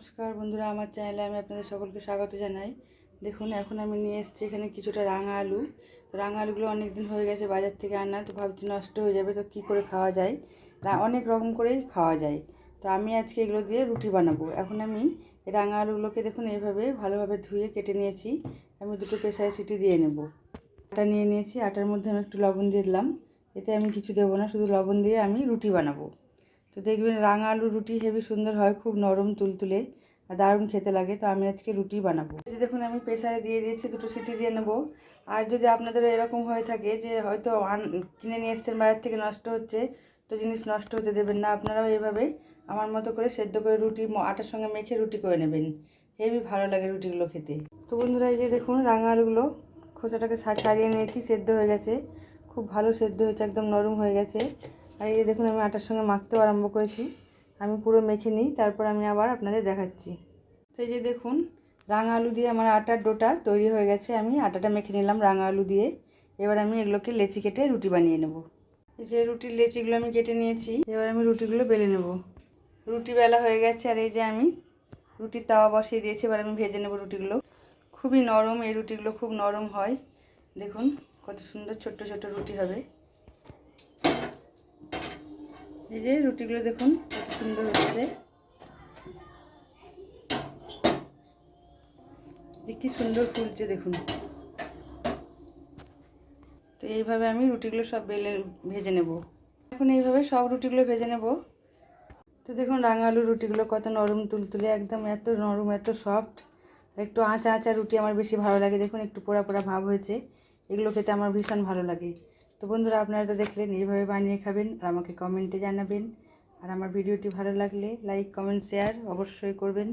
নমস্কার বন্ধুরা, আমার চ্যানেলে আমি আপনাদের সকলকে স্বাগত জানাই। দেখুন, এখন আমি নিয়ে এসেছি এখানে কিছুটা রাঙা আলু। তো রাঙা আলুগুলো অনেক দিন হয়ে গেছে বাজার থেকে আনা, তো ভাবছি নষ্ট হয়ে যাবে, তো কী করে খাওয়া যায়? অনেক রকম করেই খাওয়া যায়। তো আমি আজকে এগুলো দিয়ে রুটি বানাবো। এখন আমি রাঙা আলুগুলোকে দেখুন, এইভাবে ভালোভাবে ধুয়ে কেটে নিয়েছি। আমি দুটো প্রেসারে সিটি দিয়ে নেব। আটা নিয়ে নিয়েছি, আটার মধ্যে আমি একটু লবণ দিয়ে দিলাম। এতে আমি কিছু দেবো না, শুধু লবণ দিয়ে আমি রুটি বানাবো। দেখবেন রাঙা আলু রুটি হেবি সুন্দর হয়, খুব নরম তুলতুলে আর দারুণ খেতে লাগে, তো আমি আজকে রুটি বানাবো। দেখুন, আমি প্রেসারে দিয়ে দিয়েছি, দুটো সিটি দিয়ে নেব। আর যদি আপনাদেরও এরকম হয়ে থাকে যে হয়তো কিনে নিয়ে এসছেন বাজার থেকে নষ্ট হচ্ছে, তো জিনিস নষ্ট হতে দেবেন না, আপনারাও এভাবে আমার মতো করে সেদ্ধ করে রুটি আটার সঙ্গে মেখে রুটি করে নেবেন। হেবি ভালো লাগে রুটিগুলো খেতে। তো বন্ধুরা, এই যে দেখুন, রাঙা আলুগুলো খোসাটাকে সা- ছাড়িয়ে নিয়েছি, সেদ্ধ হয়ে গেছে, খুব ভালো সেদ্ধ হয়েছে, একদম নরম হয়ে গেছে। আর এই দেখুন, আমি আটার সঙ্গে মাখতেও আরম্ভ করেছি। আমি পুরো মেখে নিই, তারপর আমি আবার আপনাদের দেখাচ্ছি। তো এই যে দেখুন, রাঙা আলু দিয়ে আমার আটার ডোটা তৈরি হয়ে গেছে। আমি আটাটা মেখে নিলাম রাঙা আলু দিয়ে। এবার আমি এগুলোকে লেচি কেটে রুটি বানিয়ে নেব। এই যে রুটির লেচিগুলো আমি কেটে নিয়েছি, এবার আমি রুটিগুলো বেলে নেব। রুটি বেলা হয়ে গেছে, আর এই যে আমি রুটির তাওয়া বসিয়ে দিয়েছি, এবার আমি ভেজে নেব রুটিগুলো। খুবই নরম, এই রুটিগুলো খুব নরম হয়। দেখুন, কত সুন্দর ছোট্ট ছোট্ট রুটি হবে। এই যে রুটিগুলো দেখুন, কত সুন্দর হচ্ছে। যে কি সুন্দর ফুলছে দেখুন। তো এইভাবে আমি রুটিগুলো সব বেলে, ভেজে নেব। এখন এইভাবে সব রুটিগুলো ভেজে নেব। তো দেখুন রাঙা রুটিগুলো কত নরম তুলতুলে, একদম এত নরম, এত সফট। একটু আঁচা আঁচা রুটি আমার বেশি ভালো লাগে। দেখুন একটু পোড়া পোড়া ভাব হয়েছে। এগুলো খেতে আমার ভীষণ ভালো লাগে। তো বন্ধুরা, আপনারা তো দেখলেন এইভাবে বানিয়ে খাবেন আর আমাকে কমেন্টে জানাবেন। আর আমার ভিডিওটি ভালো লাগলে লাইক কমেন্ট শেয়ার অবশ্যই করবেন।